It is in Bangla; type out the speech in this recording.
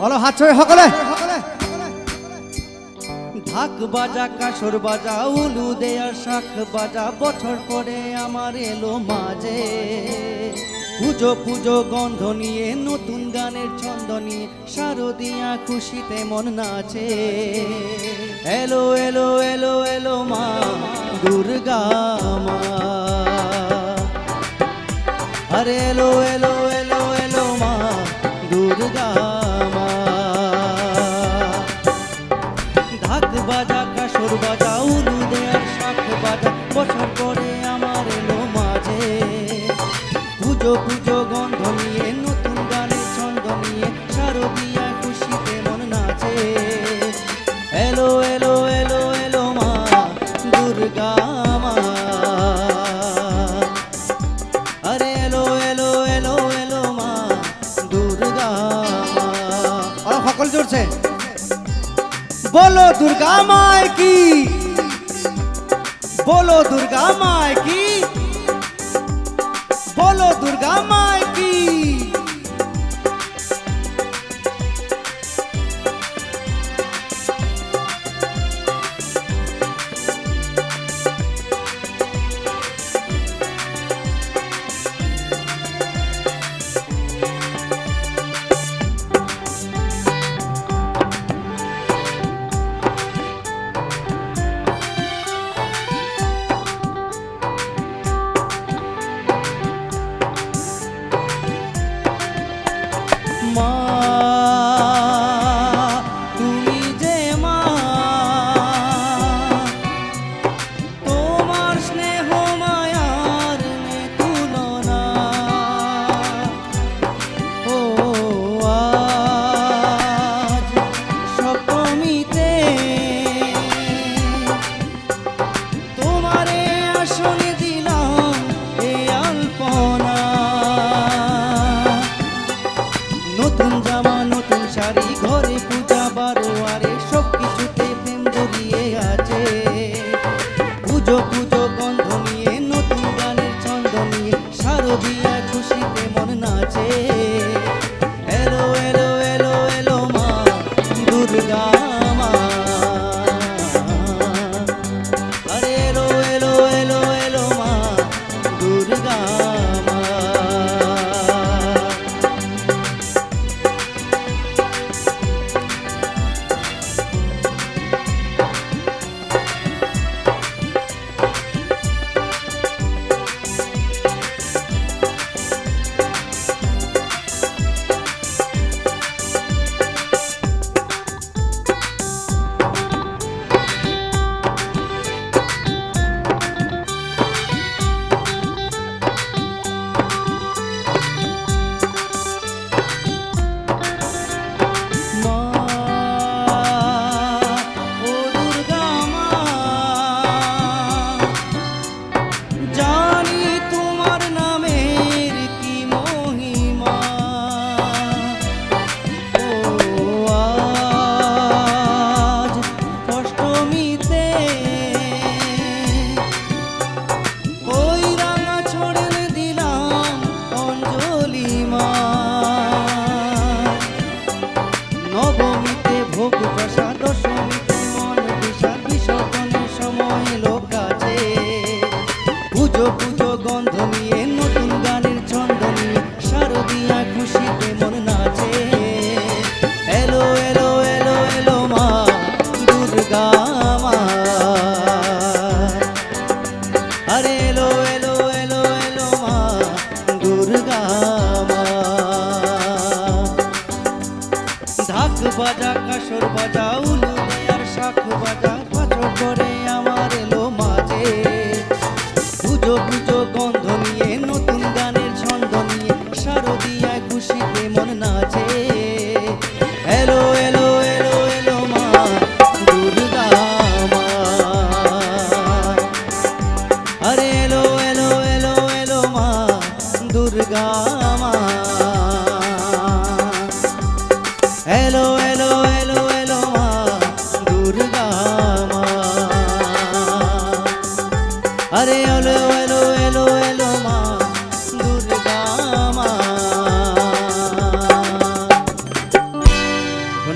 বলো হাত ছড়ে সকলে। ঢাক বাজা, কাসর বাজা, উলু দেয়া শাখ বাজা, বছর পরে আমার এলো মাঝে। পুজো পুজো, গন্ধ নিয়ে, নতুন গানের ছন্দ নিয়ে, শারদিয়া খুশিতে মন নাচে। এলো এলো এলো এলো মা, দুর্গা মা। আরে এলো এলো বছর পরে আমার এলো মাঝে। পুজো পুজো গন্ধ নিয়ে নতুন গানের ছন্দ নিয়ে শারদিয়া খুশিতে মন নাচে। এলো এলো এলো এলো মা দুর্গা মা। আরে এলো এলো এলো এলো মা দুর্গা মা। সকল জোরছে। বলো দুর্গা মায় কি বলো দুর্গা মায় কি? বলো দুর্গা মায় বাজা কাসর বাজা উলু আর শাখ বাজা, পাচর করে আমার এলো মাঝে। পুজো পুজো, গন্ধ নিয়ে, নতুন গানের ছন্দ নিয়ে শারদিয়া খুশিতে মন নাচে। এলো এলো দুর্গা মা। আরে এলো এলো এলো দুর্গা আরে অলো অলো